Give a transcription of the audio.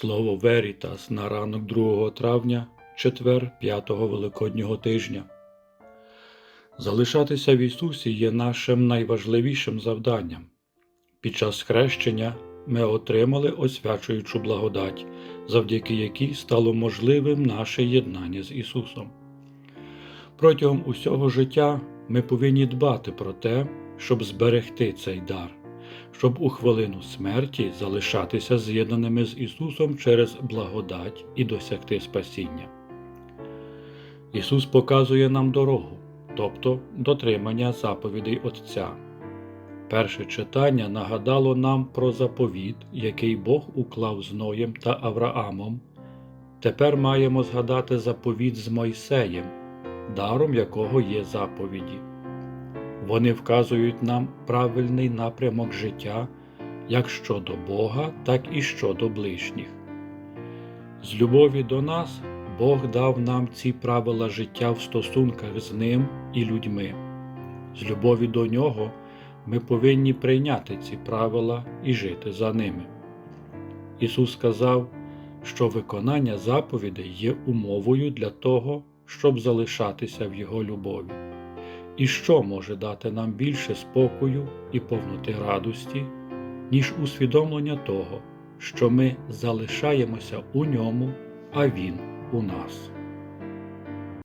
Слово Верітас на ранок 2 травня, четвер 5-го Великоднього тижня. Залишатися в Ісусі є нашим найважливішим завданням. Під час хрещення ми отримали освячуючу благодать, завдяки якій стало можливим наше єднання з Ісусом. Протягом усього життя ми повинні дбати про те, щоб зберегти цей дар, щоб у хвилину смерті залишатися з'єднаними з Ісусом через благодать і досягти спасіння. Ісус показує нам дорогу, тобто дотримання заповідей Отця. Перше читання нагадало нам про заповіт, який Бог уклав з Ноєм та Авраамом. Тепер маємо згадати заповіт з Мойсеєм, даром якого є заповіді. Вони вказують нам правильний напрямок життя як щодо Бога, так і щодо ближніх. З любові до нас Бог дав нам ці правила життя в стосунках з Ним і людьми. З любові до Нього ми повинні прийняти ці правила і жити за ними. Ісус сказав, що виконання заповідей є умовою для того, щоб залишатися в Його любові. І що може дати нам більше спокою і повноти радості, ніж усвідомлення того, що ми залишаємося у ньому, а Він у нас.